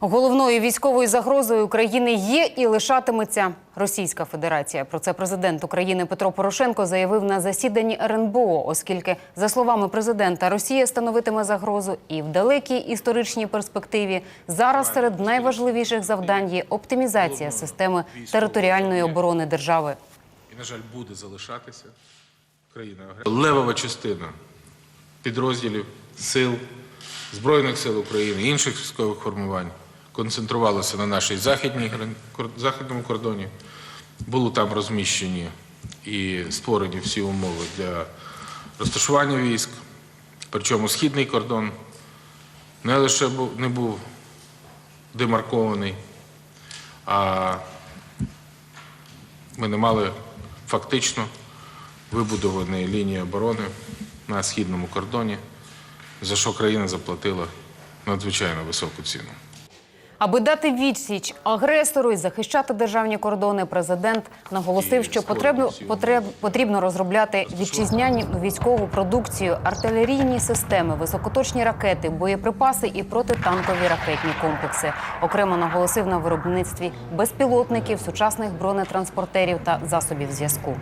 Головною військовою загрозою України є і лишатиметься Російська Федерація. Про це президент України Петро Порошенко заявив на засіданні РНБО, оскільки, за словами президента, Росія становитиме загрозу і в далекій історичній перспективі. Зараз серед найважливіших завдань є оптимізація системи територіальної оборони держави. і, на жаль, буде залишатися агресором. Левова частина підрозділів сил Збройних сил України, інших військових формувань концентрувалися на нашій західній західному кордоні. Були там розміщені і створені всі умови для розташування військ. Причому східний кордон не лише не був демаркований, а ми не мали фактично вибудованої лінії оборони на східному кордоні, за що країна заплатила надзвичайно високу ціну. Аби дати відсіч агресору і захищати державні кордони, президент наголосив, що потрібно, потреб, потрібно розробляти вітчизняні військову продукцію, артилерійні системи, високоточні ракети, боєприпаси і протитанкові ракетні комплекси. Окремо наголосив на виробництві безпілотників, сучасних бронетранспортерів та засобів зв'язку.